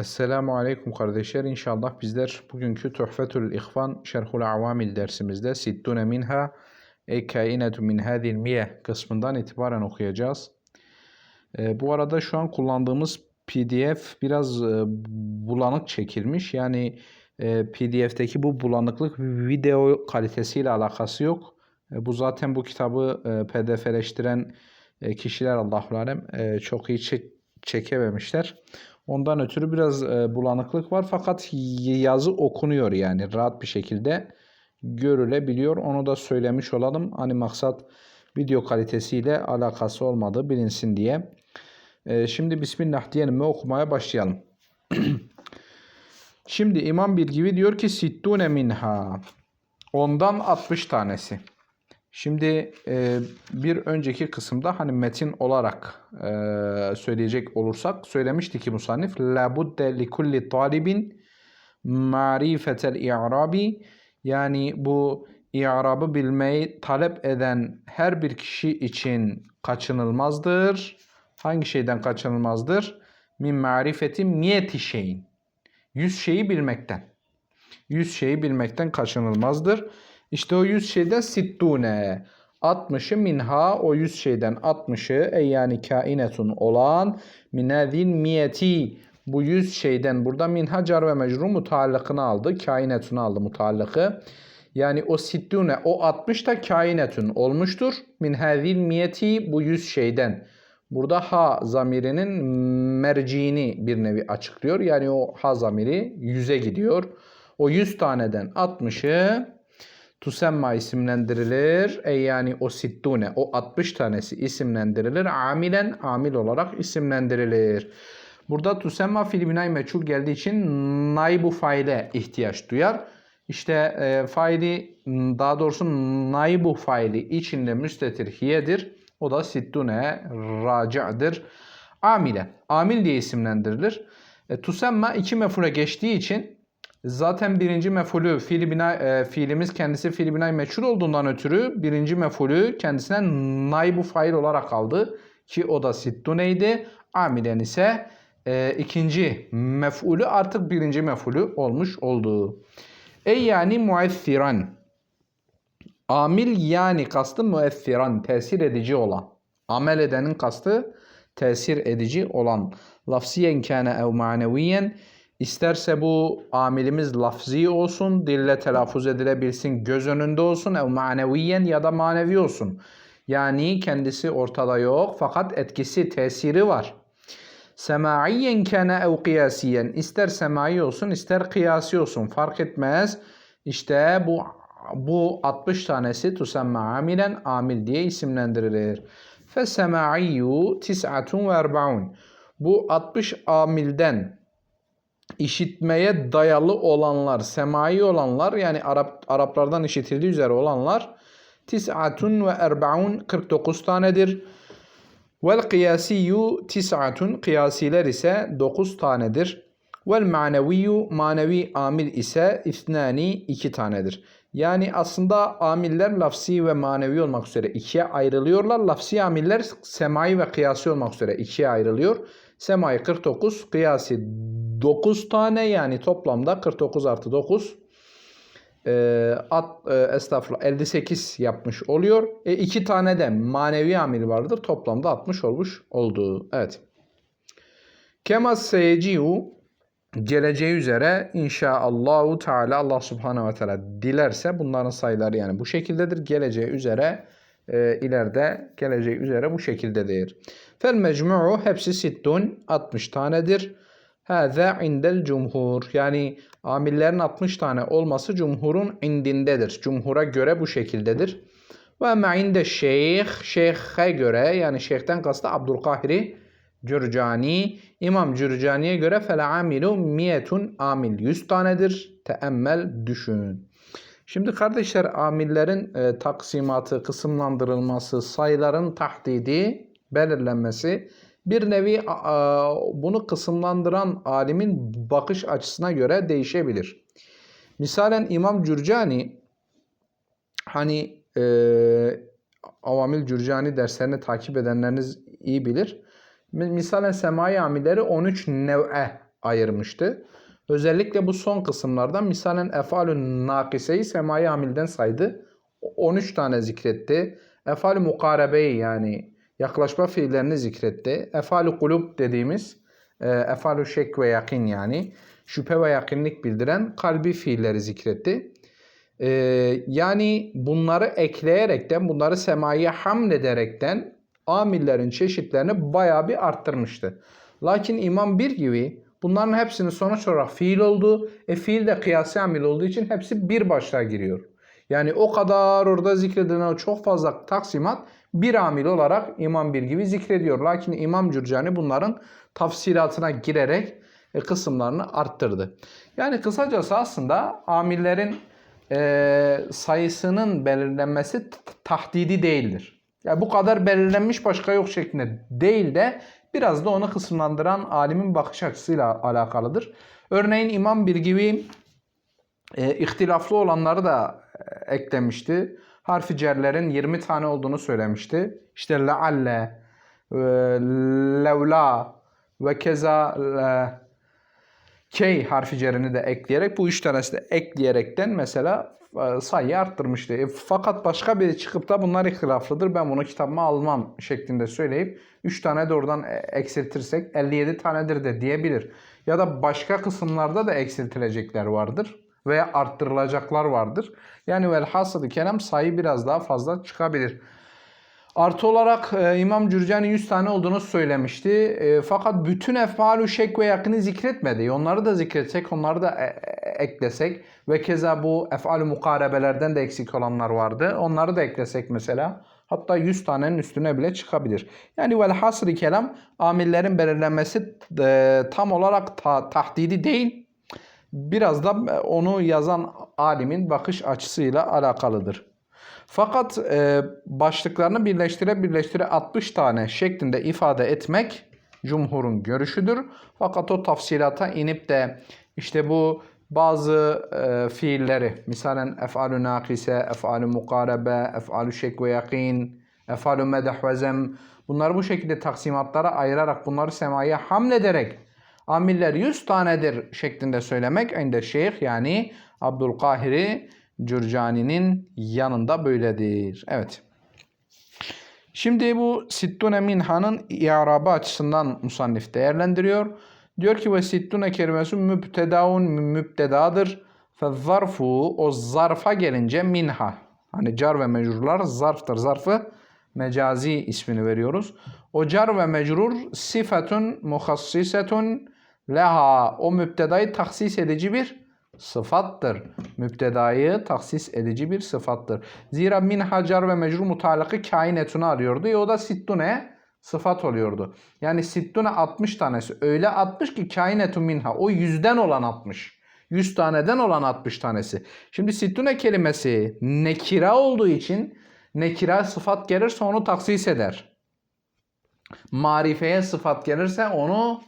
Esselamu Aleyküm kardeşler. İnşallah bizler bugünkü Tuhfetül İhvan Şerhul Avamil dersimizde Sittune Minha Ey Kainetu Min Hadil Miye kısmından itibaren okuyacağız. Ee, bu arada şu an kullandığımız PDF biraz e, bulanık çekilmiş. Yani e, PDF'teki bu bulanıklık video kalitesiyle alakası yok. E, bu zaten bu kitabı e, PDF'leştiren e, kişiler Allahu alem e, çok iyi çek- çekememişler. Ondan ötürü biraz e, bulanıklık var fakat yazı okunuyor yani rahat bir şekilde görülebiliyor. Onu da söylemiş olalım. Hani maksat video kalitesiyle alakası olmadığı bilinsin diye. E, şimdi Bismillah diyelim ve okumaya başlayalım. Şimdi İmam Bilgivi diyor ki sittune minha. Ondan 60 tanesi. Şimdi e, bir önceki kısımda hani metin olarak e, söyleyecek olursak söylemişti ki musannif la budde li kulli talibin marifetel i'rabi yani bu i'rabı bilmeyi talep eden her bir kişi için kaçınılmazdır. Hangi şeyden kaçınılmazdır? Min marifeti miyeti şeyin. Yüz şeyi bilmekten. Yüz şeyi bilmekten kaçınılmazdır. İşte o yüz şeyden sittune. 60'ı minha o yüz şeyden 60'ı ey yani kainetun olan minezil miyeti bu yüz şeyden burada minha car ve mecrur mutallıkını aldı. Kainetun aldı mutallıkı. Yani o sittune o 60 da kainetun olmuştur. Min hazil miyeti bu yüz şeyden. Burada ha zamirinin merciğini bir nevi açıklıyor. Yani o ha zamiri yüze gidiyor. O 100 taneden 60'ı tusemma isimlendirilir. E yani o sittune o 60 tanesi isimlendirilir. Amilen amil olarak isimlendirilir. Burada tusemma fiil binay meçhul geldiği için naibu faile ihtiyaç duyar. İşte e, faili daha doğrusu naibu faili içinde müstetir hiyedir. O da sittune raca'dır. Amilen. Amil diye isimlendirilir. E, tusemma iki mefule geçtiği için Zaten birinci mefulü bina, e, fiilimiz kendisi fiili binay meçhul olduğundan ötürü birinci mefulü kendisine naibu fail olarak aldı. Ki o da sittuneydi. Amilen ise e, ikinci mef'ulü artık birinci mef'ulü olmuş oldu. Ey yani muessiran. Amil yani kastı muessiran, tesir edici olan. Amel edenin kastı tesir edici olan. Lafziyen kâne ev maneviyen. İsterse bu amilimiz lafzi olsun, dille telaffuz edilebilsin, göz önünde olsun, ev maneviyen ya da manevi olsun. Yani kendisi ortada yok fakat etkisi, tesiri var. Semaiyen kâne ev kıyasiyen. İster semai olsun ister kıyasi olsun fark etmez. İşte bu bu 60 tanesi tusemma amilen amil diye isimlendirilir. Fesemaiyu tis'atun ve. Bu 60 amilden işitmeye dayalı olanlar, semai olanlar yani Arap Araplardan işitildiği üzere olanlar tis'atun ve erbaun 49 tanedir. Vel kıyasiyu tis'atun kıyasiler ise 9 tanedir. Vel maneviyu manevi amil ise isnani 2 tanedir. Yani aslında amiller lafsi ve manevi olmak üzere ikiye ayrılıyorlar. Lafsi amiller semai ve kıyasi olmak üzere ikiye ayrılıyor. Semai 49, kıyasi 9 tane yani toplamda 49 artı 9 e, at, e, estağfurullah 58 yapmış oluyor. E, iki tane de manevi amil vardır. Toplamda 60 olmuş oldu. Evet. Kemas seyeciu geleceği üzere inşaallahu teala Allah subhanehu ve teala dilerse bunların sayıları yani bu şekildedir. Geleceği üzere e, ileride geleceği üzere bu şekildedir. Fel mecmu'u hepsi sittun 60 tanedir. Hâzâ indel cumhur. Yani amillerin 60 tane olması cumhurun indindedir. Cumhura göre bu şekildedir. Ve me'inde şeyh, şeyhe göre yani şeyhten kastı Abdülkahiri Cürcani, İmam Cürcani'ye göre fel amilu miyetun amil 100 tanedir. Teemmel düşün. Şimdi kardeşler amillerin e, taksimatı, kısımlandırılması, sayıların tahdidi, belirlenmesi bir nevi a, bunu kısımlandıran alimin bakış açısına göre değişebilir. Misalen İmam Cürcani hani e, Avamil Cürcani derslerini takip edenleriniz iyi bilir. Misalen semai amilleri 13 nev'e ayırmıştı. Özellikle bu son kısımlardan misalen efalü nakiseyi semai amilden saydı. 13 tane zikretti. Efalü mukarebeyi yani yaklaşma fiillerini zikretti. Efalü kulub dediğimiz e, efalü şek ve yakin yani şüphe ve yakinlik bildiren kalbi fiilleri zikretti. E, yani bunları ekleyerekten, bunları semaya hamlederekten amillerin çeşitlerini bayağı bir arttırmıştı. Lakin İmam bir gibi bunların hepsinin sonuç olarak fiil oldu. E fiil de kıyasi amil olduğu için hepsi bir başlığa giriyor. Yani o kadar orada zikredilen çok fazla taksimat bir amil olarak İmam bir gibi zikrediyor. Lakin İmam Cürcani bunların tafsilatına girerek e, kısımlarını arttırdı. Yani kısacası aslında amillerin e, sayısının belirlenmesi tahdidi değildir. Ya bu kadar belirlenmiş başka yok şeklinde değil de biraz da onu kısımlandıran alimin bakış açısıyla alakalıdır. Örneğin İmam bir gibi e, ihtilaflı olanları da e, eklemişti. Harfi cerlerin 20 tane olduğunu söylemişti. İşte lealle, e, levla ve keza e, key harfi cerini de ekleyerek bu üç tanesi de ekleyerekten mesela sayıyı arttırmıştı. E, fakat başka biri çıkıp da bunlar ihtilaflıdır ben bunu kitabıma almam şeklinde söyleyip 3 tane de oradan e, eksiltirsek 57 tanedir de diyebilir. Ya da başka kısımlarda da eksiltilecekler vardır veya arttırılacaklar vardır. Yani velhasılı kelam sayı biraz daha fazla çıkabilir. Artı olarak e, İmam Cürcani 100 tane olduğunu söylemişti. E, fakat bütün efalü şek ve yakını zikretmedi. Onları da zikretsek, onları da e, e, eklesek ve keza bu efalü mukarebelerden de eksik olanlar vardı. Onları da eklesek mesela hatta 100 tanenin üstüne bile çıkabilir. Yani velhasri kelam amillerin belirlenmesi e, tam olarak ta, tahdidi değil. Biraz da onu yazan alimin bakış açısıyla alakalıdır. Fakat e, başlıklarını birleştire birleştire 60 tane şeklinde ifade etmek cumhurun görüşüdür. Fakat o tafsilata inip de işte bu bazı e, fiilleri misalen ef'alü nakise, ef'alü mukarebe, ef'alü şek ve yakin, ef'alü medeh ve zem bunları bu şekilde taksimatlara ayırarak bunları semaya hamlederek amiller 100 tanedir şeklinde söylemek inde şeyh yani Abdülkahiri Cürcani'nin yanında böyledir. Evet. Şimdi bu Sittune Minha'nın i'rabı açısından musannif değerlendiriyor. Diyor ki ve sittune kelimesi mübtedaun mübtedadır. Fe zarfu o zarfa gelince minha. Hani car ve mecrurlar zarftır. Zarfı mecazi ismini veriyoruz. O car ve mecrur sifetun muhassisetun leha. O mübtedayı taksis edici bir sıfattır. Müptedayı taksis edici bir sıfattır. Zira min hacar ve mecrur mutalakı kainetunu arıyordu. E o da sittune sıfat oluyordu. Yani sittune 60 tanesi. Öyle 60 ki kainetu minha. O yüzden olan 60. 100 taneden olan 60 tanesi. Şimdi sittune kelimesi nekira olduğu için nekira sıfat gelirse onu taksis eder. Marifeye sıfat gelirse onu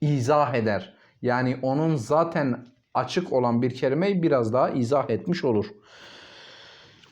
izah eder. Yani onun zaten açık olan bir kelimeyi biraz daha izah etmiş olur.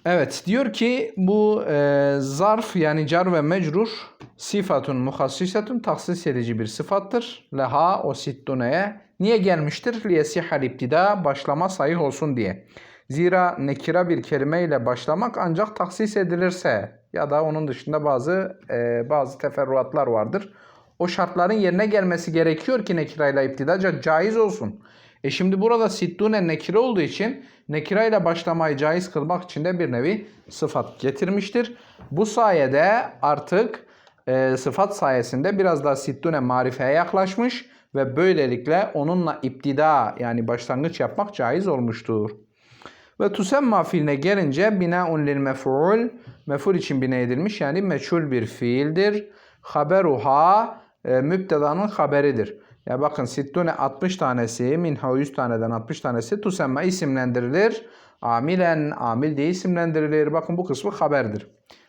Evet diyor ki bu e, zarf yani car ve mecrur sifatun muhassisetun taksis edici bir sıfattır. Leha o sittuneye niye gelmiştir? Liyesihal iptida başlama sahih olsun diye. Zira nekira bir kelimeyle başlamak ancak taksis edilirse ya da onun dışında bazı e, bazı teferruatlar vardır. O şartların yerine gelmesi gerekiyor ki nekirayla iptidaca caiz olsun. E şimdi burada sittune nekire olduğu için nekire ile başlamayı caiz kılmak için de bir nevi sıfat getirmiştir. Bu sayede artık e, sıfat sayesinde biraz daha sittune marifeye yaklaşmış ve böylelikle onunla iptida yani başlangıç yapmak caiz olmuştur. Ve tusemma fiiline gelince binaun lil mef'ul mef'ul için bina edilmiş yani meçhul bir fiildir. Haberuha e, mübtedanın haberidir. Ya bakın sittune 60 tanesi, minha 100 taneden 60 tanesi tusemma isimlendirilir. Amilen, amil diye isimlendirilir. Bakın bu kısmı haberdir.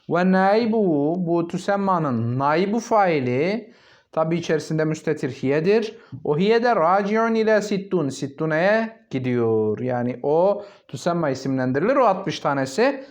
Ve naibu, bu tusemmanın naibu faili tabi içerisinde müstetir hiyedir. O hiye de raciun ile sittun, sittuneye gidiyor. Yani o tusemma isimlendirilir. O 60 tanesi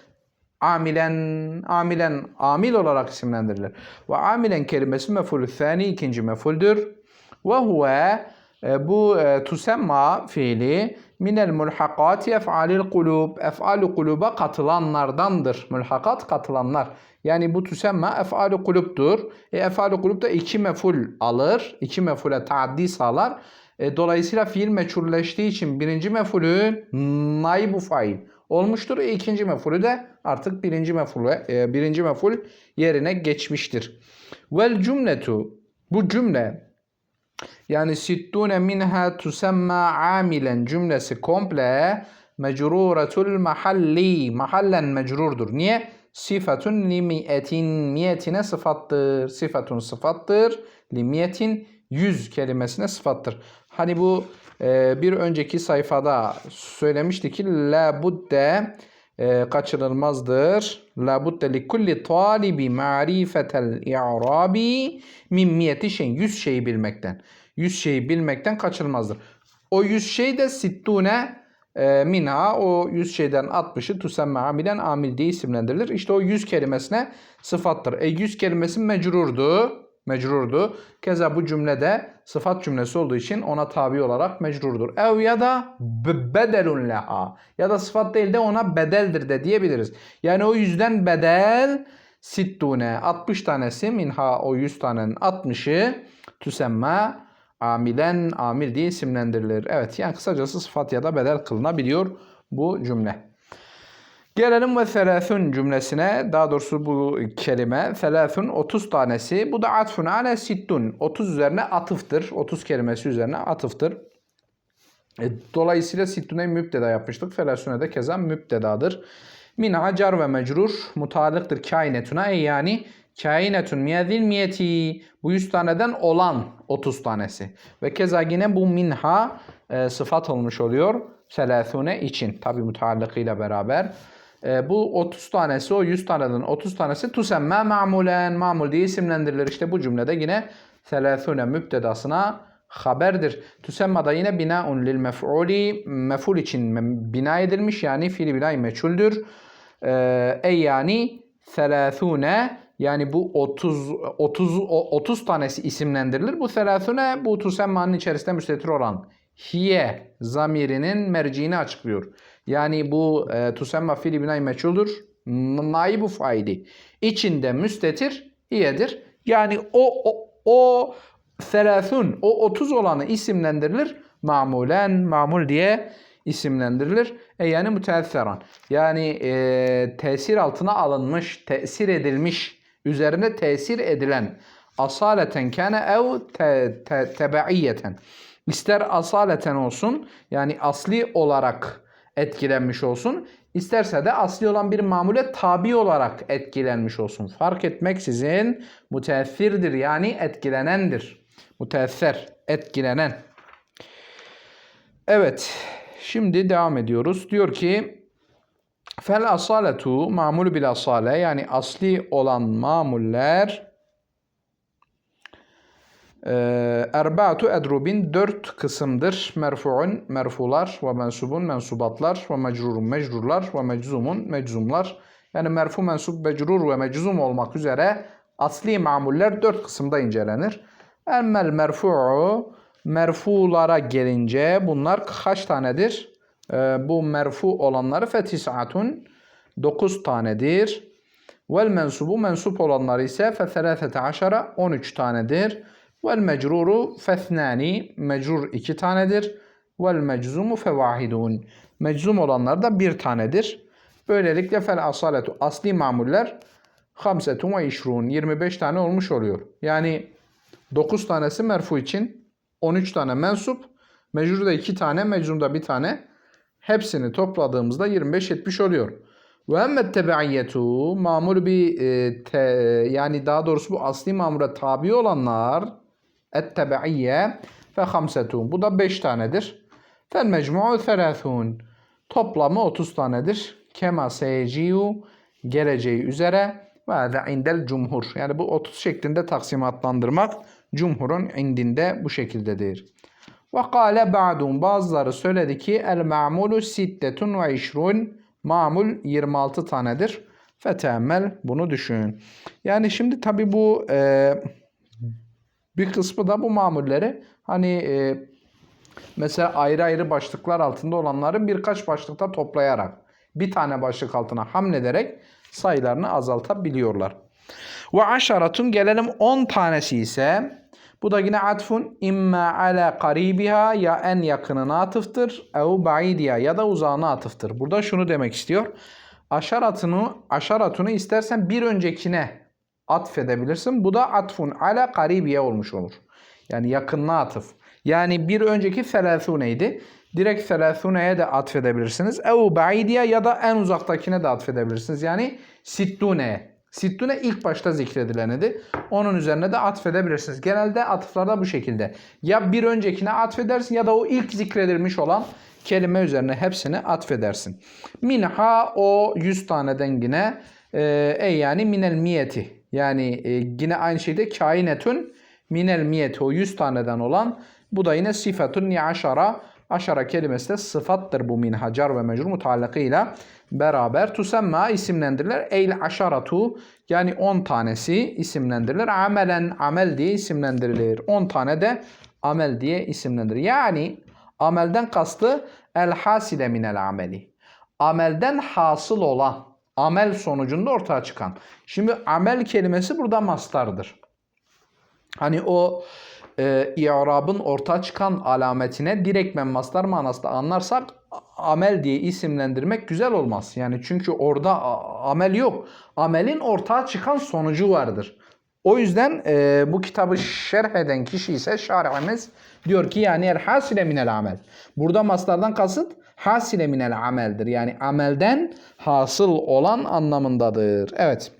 amilen, amilen, amil olarak isimlendirilir. Ve amilen kelimesi mefulü ikinci mefuldür. Ve huve E, bu e, tusemma fiili minel mulhakati ef'alil kulub. Ef'alu kuluba katılanlardandır. Mulhakat katılanlar. Yani bu tusemma ef'alu kulubdur. E, ef'alu kulub da iki meful alır. iki mefule taaddi sağlar. E, dolayısıyla fiil meçhulleştiği için birinci mefulü naibu fail olmuştur. E, ikinci mefulü de artık birinci mefulü, e, birinci meful yerine geçmiştir. Vel cümletu bu cümle yani sittune minha tusemma amilen cümlesi komple mecruretul mahalli mahallen mecrurdur. Niye? Sıfatun li miyetin miyetine sıfattır. Sıfatun sıfattır. Li miyetin yüz kelimesine sıfattır. Hani bu e, bir önceki sayfada söylemiştik ki la budde e, kaçınılmazdır. La budde li kulli talibi ma'rifetel i'rabi min miyeti şey. Yüz şeyi bilmekten. Yüz şeyi bilmekten kaçınılmazdır. O yüz şey de sittune e, minha o yüz şeyden 60'ı tusemme amilen amil diye isimlendirilir. İşte o yüz kelimesine sıfattır. E yüz kelimesi mecrurdu. Mecrurdu. Keza bu cümlede sıfat cümlesi olduğu için ona tabi olarak mecrurdur. Ev ya da be- bedelun leha. Ya da sıfat değil de ona bedeldir de diyebiliriz. Yani o yüzden bedel sittune 60 tanesi minha o 100 tanenin 60'ı tüsemme amilen amil diye isimlendirilir. Evet yani kısacası sıfat ya da bedel kılınabiliyor bu cümle. Gelelim ve selâthun cümlesine. Daha doğrusu bu kelime selâthun 30 tanesi. Bu da atfun ale sittun. 30 üzerine atıftır. 30 kelimesi üzerine atıftır. E, dolayısıyla sittune müpteda yapmıştık. Felâsune de keza müptedadır. Minha car ve mecrur mutalıktır kainetuna e yani kainetun miyezil miyeti bu 100 taneden olan 30 tanesi. Ve keza yine bu minha e, sıfat olmuş oluyor. Selâthune için. Tabi mutallakıyla beraber. E, bu 30 tanesi o 100 taneden 30 tanesi tusemme ma'mulen mamul diye isimlendirilir. İşte bu cümlede yine selâthune müptedasına haberdir. Tusemma da yine binaun lil mef'uli mef'ul için bina edilmiş yani fiili binayı meçhuldür. Ee, yani selâthune yani bu 30 30 o- 30 tanesi isimlendirilir. Bu selâthune bu tusemma'nın içerisinde müstetir olan hiye zamirinin merciini açıklıyor. Yani bu e, tusemma fiili binayı meçhuldür. Naibu faili. İçinde müstetir hiyedir. Yani o o, o selâthun o 30 olanı isimlendirilir. Mamulen mamul diye isimlendirilir. E yani müteesseran. Yani e, tesir altına alınmış, tesir edilmiş, üzerine tesir edilen asaleten kâne ev te, te, tebeiyeten. İster asaleten olsun yani asli olarak etkilenmiş olsun. İsterse de asli olan bir mamule tabi olarak etkilenmiş olsun. Fark etmeksizin müteessirdir yani etkilenendir. Müteesser, etkilenen. Evet, şimdi devam ediyoruz. Diyor ki fel asaletu mamul bil asale yani asli olan mamuller eee, Erbaatu edrubin dört kısımdır. Merfu'un merfular ve mensubun mensubatlar ve mecrurun mecrurlar ve meczumun meczumlar. Yani merfu, mensup, mecrur ve meczum olmak üzere asli mamuller dört kısımda incelenir. Emmel merfu'u merfulara gelince bunlar kaç tanedir? Ee, bu merfu olanları fetisatun 9 tanedir. Vel mensubu mensup olanları ise fe 13 13 tanedir. Vel mecruru fethnani mecrur 2 tanedir. Vel meczumu fevahidun meczum olanlar da 1 tanedir. Böylelikle fel asaletu asli mamuller hamsetun ve işrun 25 tane olmuş oluyor. Yani 9 tanesi merfu için 13 tane mensup, mecrurda 2 tane, meczumda 1 tane. Hepsini topladığımızda 25-70 oluyor. Ve emmet tebeiyyetu mamur bir e, yani daha doğrusu bu asli mamura tabi olanlar et tebeiyye ve hamsetun. Bu da 5 tanedir. Fel mecmu'u selâthûn. Toplamı 30 tanedir. Kema seyeciyu geleceği üzere ve de indel cumhur. Yani bu 30 şeklinde taksimatlandırmak cumhurun indinde bu şekildedir. Ve kâle ba'dun bazıları söyledi ki el ma'mulu sittetun ve işrun mamul 26 tanedir. Feteemmel bunu düşün. Yani şimdi tabi bu e, bir kısmı da bu mamulleri hani e, Mesela ayrı ayrı başlıklar altında olanları birkaç başlıkta toplayarak bir tane başlık altına hamlederek sayılarını azaltabiliyorlar. Ve aşaratun gelelim 10 tanesi ise bu da yine atfun imma ala karibiha ya en yakınına atıftır ev baidiya ya da uzağına atıftır. Burada şunu demek istiyor. Aşaratını aşaratunu istersen bir öncekine atfedebilirsin. Bu da atfun ala karibiye olmuş olur. Yani yakınına atıf. Yani bir önceki selâthûneydi. Direkt selâthûneye de atfedebilirsiniz. Ev baidiye ya da en uzaktakine de atfedebilirsiniz. Yani sittûneye. Sittune ilk başta zikredilenidir. Onun üzerine de atfedebilirsiniz. Genelde atıflarda bu şekilde. Ya bir öncekine atfedersin ya da o ilk zikredilmiş olan kelime üzerine hepsini atfedersin. Minha o 100 taneden yine e, ey yani minel miyeti. Yani e, yine aynı şeyde kainetun minel miyeti o 100 taneden olan bu da yine sıfatun ni aşara aşara kelimesi de sıfattır bu minha car ve mecrur mutallakıyla beraber tusemma isimlendirilir. Eyle aşaratu yani 10 tanesi isimlendirilir. Amelen amel diye isimlendirilir. 10 tane de amel diye isimlendirilir. Yani amelden kastı el hasile minel ameli. Amelden hasıl olan, amel sonucunda ortaya çıkan. Şimdi amel kelimesi burada mastardır. Hani o e, i'rabın ortaya çıkan alametine direktmen mastar manasında anlarsak amel diye isimlendirmek güzel olmaz. Yani çünkü orada amel yok. Amelin ortaya çıkan sonucu vardır. O yüzden e, bu kitabı şerh eden kişi ise şarihimiz diyor ki yani el hasile minel amel. Burada mastardan kasıt hasile minel ameldir. Yani amelden hasıl olan anlamındadır. Evet.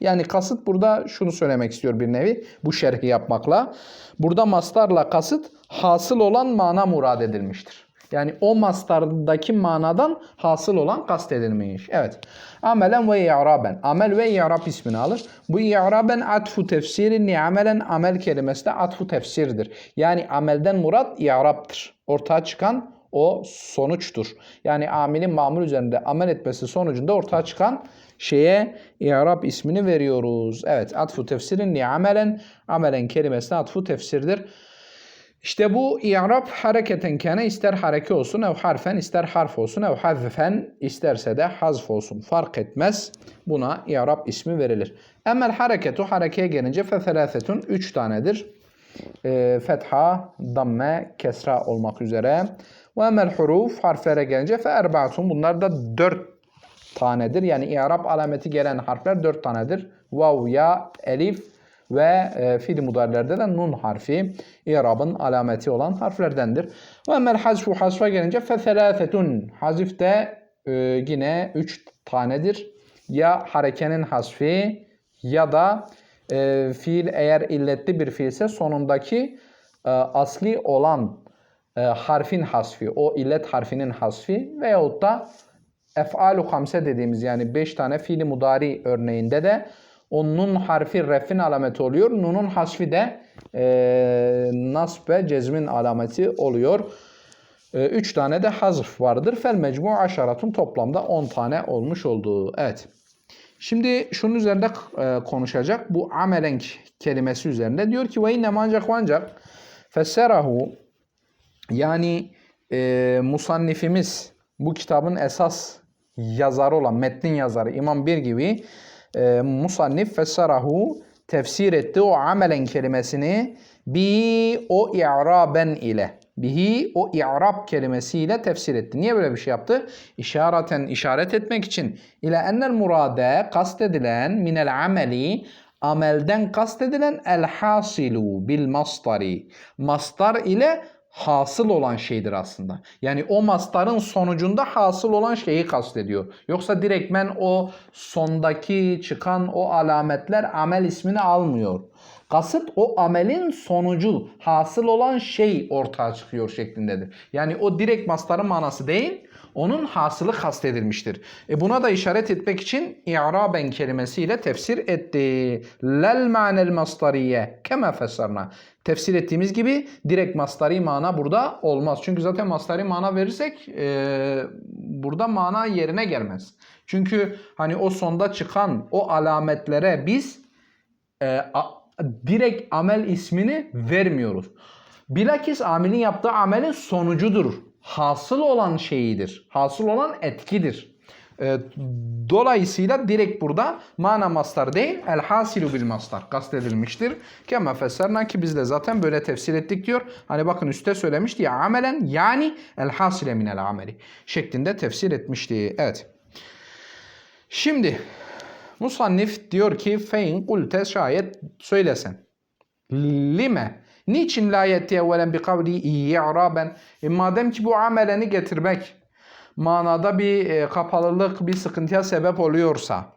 Yani kasıt burada şunu söylemek istiyor bir nevi bu şerhi yapmakla. Burada mastarla kasıt hasıl olan mana murad edilmiştir. Yani o mastardaki manadan hasıl olan kastedilmiş. Evet. Amelen ve i'raben. Amel ve i'rab ismini alır. Bu i'raben atfu tefsiri ni amelen amel kelimesi de atfu tefsirdir. Yani amelden murat i'raptır. Ortaya çıkan o sonuçtur. Yani amilin mamul üzerinde amel etmesi sonucunda ortaya çıkan şeye i'rab ismini veriyoruz. Evet, atfu tefsirin ni amelen, amelen kelimesine atfu tefsirdir. İşte bu i'rab hareketen kene ister hareke olsun ev harfen ister harf olsun ev hazfen isterse de hazf olsun fark etmez. Buna i'rab ismi verilir. Emel hareketu harekeye gelince fe thelâfetun 3 tanedir. E, fetha, damme, kesra olmak üzere. Ve emel huruf harflere gelince fe erbaatun bunlar da 4 tanedir. Yani i'rab alameti gelen harfler 4 tanedir. Vav, ya, elif ve e, fiil mudarilerde de nun harfi i'rabın alameti olan harflerdendir. Ve emel hazfu hasfa gelince fe thelâfetun. Hazif de e, yine 3 tanedir. Ya harekenin hasfi ya da e, fiil eğer illetli bir fiilse sonundaki e, asli olan e, harfin hasfi, o illet harfinin hasfi veyahut da ef'alu hamse dediğimiz yani 5 tane fiili mudari örneğinde de o nun harfi refin alameti oluyor. Nunun hasfi de e, nasb ve cezmin alameti oluyor. 3 e, tane de hazf vardır. Fel mecmu aşaratun toplamda 10 tane olmuş oldu. Evet. Şimdi şunun üzerinde e, konuşacak. Bu amelenk kelimesi üzerinde. Diyor ki ve inne ancak ancak fesserahu yani e, musannifimiz bu kitabın esas yazarı olan metnin yazarı İmam Bir gibi e, musannif fesserahu tefsir etti o amelen kelimesini bi o i'raben ile bihi o i'rab kelimesiyle tefsir etti. Niye böyle bir şey yaptı? İşareten işaret etmek için ile ennel murade kastedilen minel ameli amelden kastedilen el hasilu bil mastari. Mastar ile hasıl olan şeydir aslında. Yani o mastarın sonucunda hasıl olan şeyi kastediyor. Yoksa direktmen o sondaki çıkan o alametler amel ismini almıyor. Kasıt o amelin sonucu, hasıl olan şey ortaya çıkıyor şeklindedir. Yani o direkt mastarın manası değil, onun hasılı kastedilmiştir. E buna da işaret etmek için i'raben kelimesiyle tefsir etti. Lel manel mastariye kema fesarna. Tefsir ettiğimiz gibi direkt mastari mana burada olmaz. Çünkü zaten mastari mana verirsek e, burada mana yerine gelmez. Çünkü hani o sonda çıkan o alametlere biz e, a, direkt amel ismini vermiyoruz. Bilakis amilin yaptığı amelin sonucudur. Hasıl olan şeyidir. Hasıl olan etkidir. E, dolayısıyla direkt burada mana mastar değil el hasilu bil mastar kastedilmiştir. Kema fesserna ki biz de zaten böyle tefsir ettik diyor. Hani bakın üstte söylemişti ya amelen yani el hasile minel ameli şeklinde tefsir etmişti. Evet. Şimdi Musannif diyor ki fein kulte şayet söylesen. Lime. Niçin la yetti evvelen bi kavli i'raben? E madem ki bu ameleni getirmek manada bir e, kapalılık, bir sıkıntıya sebep oluyorsa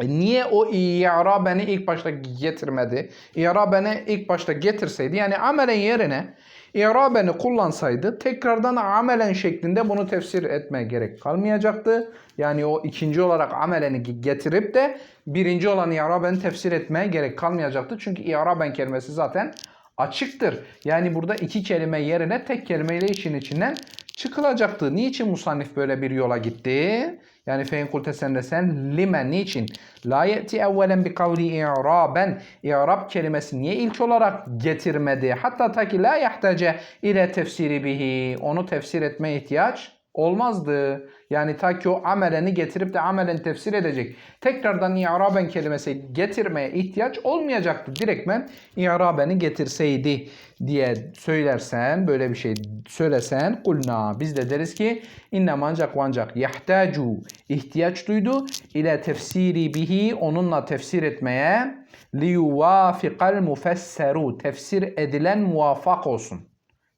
e, niye o i'rabeni ilk başta getirmedi? İ'rabeni ilk başta getirseydi yani amelen yerine i'rabeni kullansaydı tekrardan amelen şeklinde bunu tefsir etmeye gerek kalmayacaktı. Yani o ikinci olarak ameleni getirip de birinci olan i'rabeni tefsir etmeye gerek kalmayacaktı. Çünkü i'raben kelimesi zaten açıktır. Yani burada iki kelime yerine tek kelimeyle işin içinden çıkılacaktı. Niçin musannif böyle bir yola gitti? Yani fein kulte sen lime niçin? La ye'ti evvelen bi kavli i'raben. İ'rab kelimesi niye ilk olarak getirmedi? Hatta ta ki la yahtace ile tefsiri bihi. Onu tefsir etmeye ihtiyaç olmazdı. Yani ta ki o ameleni getirip de amelen tefsir edecek. Tekrardan i'raben kelimesi getirmeye ihtiyaç olmayacaktı. Direktmen i'rabeni getirseydi diye söylersen, böyle bir şey söylesen kulna. Biz de deriz ki innem ancak ancak yahtacu ihtiyaç duydu ile tefsiri bihi onunla tefsir etmeye liyuvafikal mufesseru tefsir edilen muvafak olsun.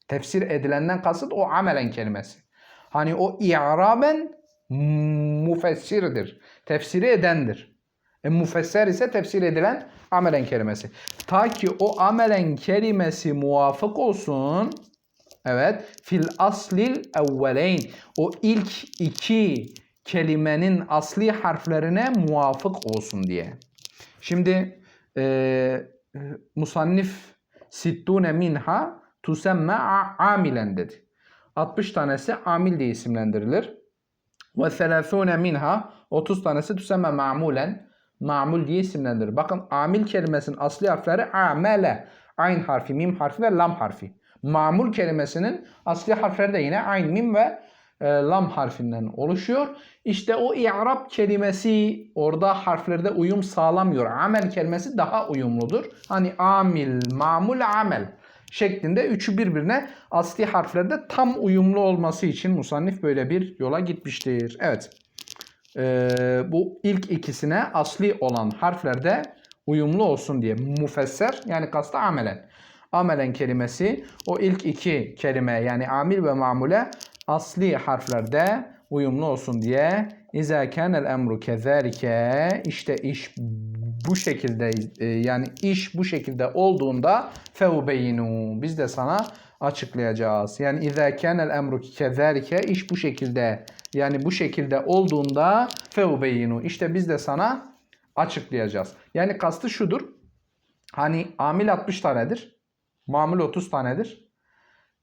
Tefsir edilenden kasıt o amelen kelimesi. Hani o i'raben mufessirdir. Tefsiri edendir. E, mufesser ise tefsir edilen amelen kelimesi. Ta ki o amelen kelimesi muvafık olsun. Evet. Fil aslil evveleyn. O ilk iki kelimenin asli harflerine muvafık olsun diye. Şimdi e, musannif sittune minha tusemme amilen dedi. 60 tanesi amil diye isimlendirilir. Ve selâfûne minha 30 tanesi tüsemme ma'mulen ma'mul diye isimlendirilir. Bakın amil kelimesinin asli harfleri amele. Ayn harfi, mim harfi ve lam harfi. Ma'mul kelimesinin asli harfleri de yine ayn, mim ve e, lam harfinden oluşuyor. İşte o i'rab kelimesi orada harflerde uyum sağlamıyor. Amel kelimesi daha uyumludur. Hani amil, ma'mul, amel şeklinde üçü birbirine asli harflerde tam uyumlu olması için musannif böyle bir yola gitmiştir. Evet. Ee, bu ilk ikisine asli olan harflerde uyumlu olsun diye mufesser yani kasta amelen. Amelen kelimesi o ilk iki kelime yani amil ve mamule asli harflerde uyumlu olsun diye İza kanel emru kezalike işte iş bu şekilde e, yani iş bu şekilde olduğunda feubeyinu biz de sana açıklayacağız. Yani izâ kânel emru kezâlike iş bu şekilde yani bu şekilde olduğunda feubeyinu işte biz de sana açıklayacağız. Yani kastı şudur. Hani amil 60 tanedir. Mamul 30 tanedir.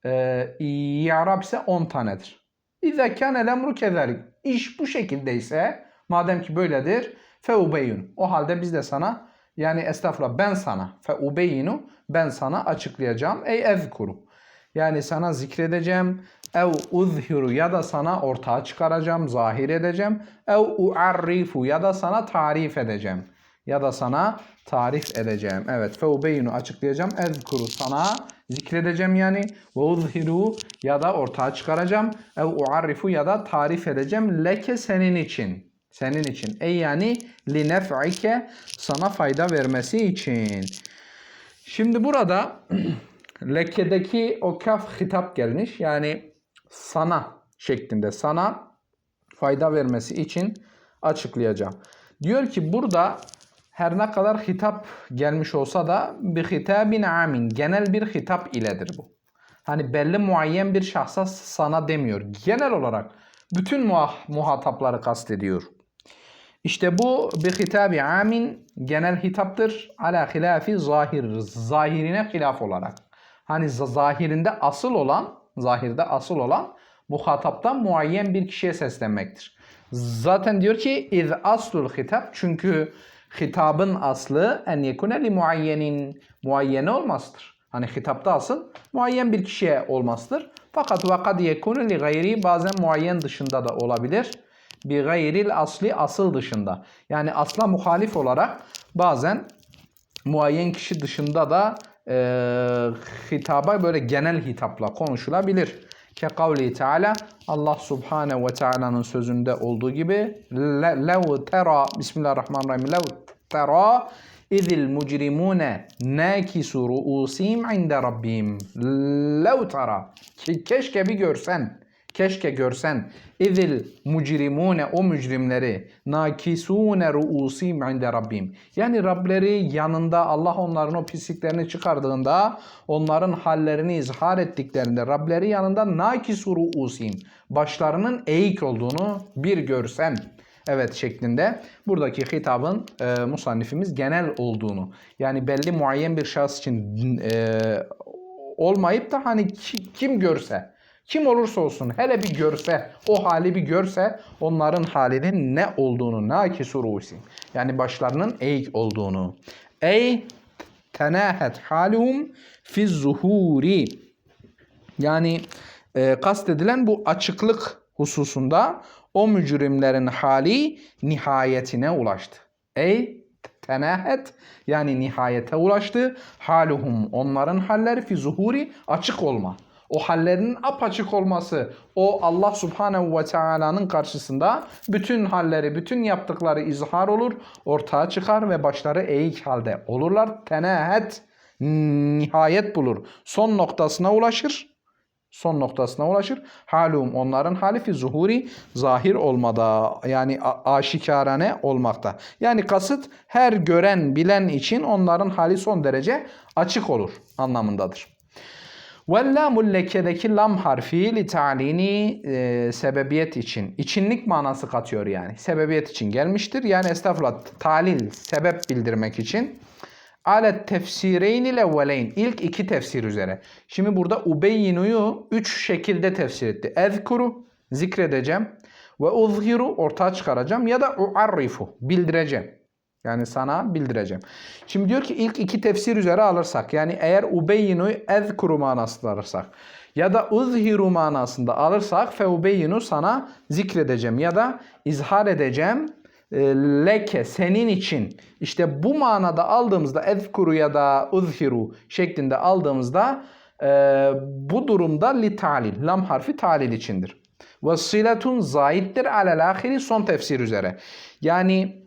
Ee, İ'rab ise 10 tanedir. İzâ kânel emru kezâlik. İş bu şekildeyse madem ki böyledir feubeyinu. O halde biz de sana yani estağfurullah ben sana feubeyinu ben sana açıklayacağım. Ey ezkuru. Yani sana zikredeceğim. Ev uzhiru ya da sana ortaya çıkaracağım, zahir edeceğim. Ev uarrifu ya da sana tarif edeceğim. Ya da sana tarif edeceğim. Evet. Feubeyinu açıklayacağım. Ezkuru sana zikredeceğim yani. Ve uzhiru ya da ortaya çıkaracağım. Ev uarrifu ya da tarif edeceğim. Leke senin için. Senin için. Ey yani li nef'ike sana fayda vermesi için. Şimdi burada lekedeki o kaf hitap gelmiş. Yani sana şeklinde sana fayda vermesi için açıklayacağım. Diyor ki burada her ne kadar hitap gelmiş olsa da bir hitabin amin genel bir hitap iledir bu. Hani belli muayyen bir şahsa sana demiyor. Genel olarak bütün muha- muhatapları kastediyor. İşte bu bir hitabi amin genel hitaptır. Ala hilafi zahir. Zahirine hilaf olarak. Hani zahirinde asıl olan, zahirde asıl olan muhataptan muayyen bir kişiye seslenmektir. Zaten diyor ki iz aslul hitap çünkü hitabın aslı en yekune li muayyenin muayyene olmasıdır. Hani hitapta asıl muayyen bir kişiye olmasıdır. Fakat vakad yekunu li gayri bazen muayyen dışında da olabilir. Bir gayril asli asıl dışında. Yani asla muhalif olarak bazen muayyen kişi dışında da e, hitaba böyle genel hitapla konuşulabilir. Ke kavli Teala Allah Subhanahu ve Teala'nın sözünde olduğu gibi lev tera Bismillahirrahmanirrahim lev tera izil mujrimune nakisu ruusim inde rabbim lev tera keşke bir görsen keşke görsen izil mujrimune o mücrimleri nakisune ruusim inde rabbim. Yani Rableri yanında Allah onların o pisliklerini çıkardığında onların hallerini izhar ettiklerinde Rableri yanında nakisu ruusim başlarının eğik olduğunu bir görsen. Evet şeklinde buradaki hitabın e, musannifimiz genel olduğunu yani belli muayyen bir şahıs için e, olmayıp da hani ki- kim görse kim olursa olsun hele bir görse, o hali bir görse onların halinin ne olduğunu, nakisu ruusim. Yani başlarının eğik olduğunu. Ey tenahet haluhum fi zuhuri. Yani e, kastedilen bu açıklık hususunda o mücrimlerin hali nihayetine ulaştı. Ey tenahet yani nihayete ulaştı. Haluhum onların halleri fi zuhuri açık olma. O hallerinin apaçık olması, o Allah Subhanahu ve Taala'nın karşısında bütün halleri, bütün yaptıkları izhar olur, ortaya çıkar ve başları eğik halde olurlar. Tenahet nihayet bulur. Son noktasına ulaşır. Son noktasına ulaşır. Halum onların hali fi zuhuri zahir olmada yani aşikarane olmakta. Yani kasıt her gören bilen için onların hali son derece açık olur anlamındadır. Vellamul lekedeki lam harfi li ta'lini e, sebebiyet için. içinlik manası katıyor yani. Sebebiyet için gelmiştir. Yani estağfurullah talil sebep bildirmek için. Alet tefsireyn ile veleyn. İlk iki tefsir üzere. Şimdi burada ubeyyinuyu üç şekilde tefsir etti. Ezkuru zikredeceğim. Ve uzhiru ortaya çıkaracağım. Ya da uarrifu bildireceğim. Yani sana bildireceğim. Şimdi diyor ki ilk iki tefsir üzere alırsak yani eğer ubeyyinu ezkuru manasında alırsak ya da uzhiru manasında alırsak fe ubeyyinu sana zikredeceğim ya da izhar edeceğim e, leke senin için işte bu manada aldığımızda ezkuru ya da uzhiru şeklinde aldığımızda e, bu durumda li talil lam harfi talil içindir. Ve siletun zaittir alel ahiri son tefsir üzere. Yani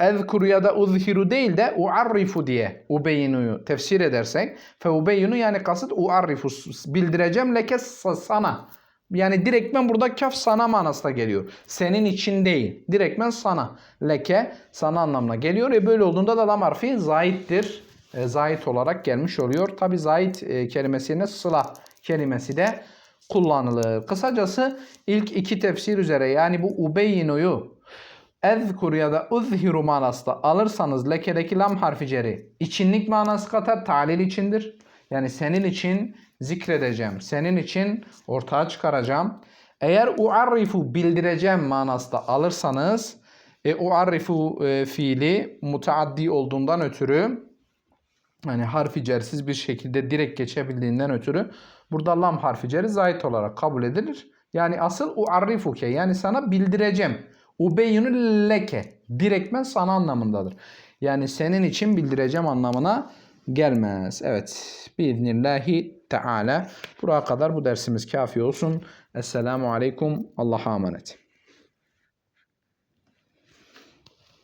ezkuru ya da uzhiru değil de uarrifu diye ubeynuyu tefsir edersek fe ubeynu yani kasıt uarrifu bildireceğim leke sana. Yani direktmen burada kaf sana manasına geliyor. Senin için değil. Direktmen sana. Leke sana anlamına geliyor. E böyle olduğunda da lam harfi zaittir. E, zait olarak gelmiş oluyor. Tabi zait e, kelimesine sıla kelimesi de kullanılır. Kısacası ilk iki tefsir üzere yani bu ubeynuyu ezkur ya da uzhiru manasında alırsanız lekedeki lam harfi ceri içinlik manası katar talil içindir. Yani senin için zikredeceğim. Senin için ortaya çıkaracağım. Eğer uarrifu bildireceğim manasında alırsanız e, uarrifu e, fiili mutaaddi olduğundan ötürü yani harfi cersiz bir şekilde direkt geçebildiğinden ötürü burada lam harfi ceri zayit olarak kabul edilir. Yani asıl uarrifuke yani sana bildireceğim. Ubeyyinu leke direktmen sana anlamındadır. Yani senin için bildireceğim anlamına gelmez. Evet. Biiznillahü Teala. Buraya kadar bu dersimiz kafi olsun. Esselamu Aleyküm. Allah'a emanet.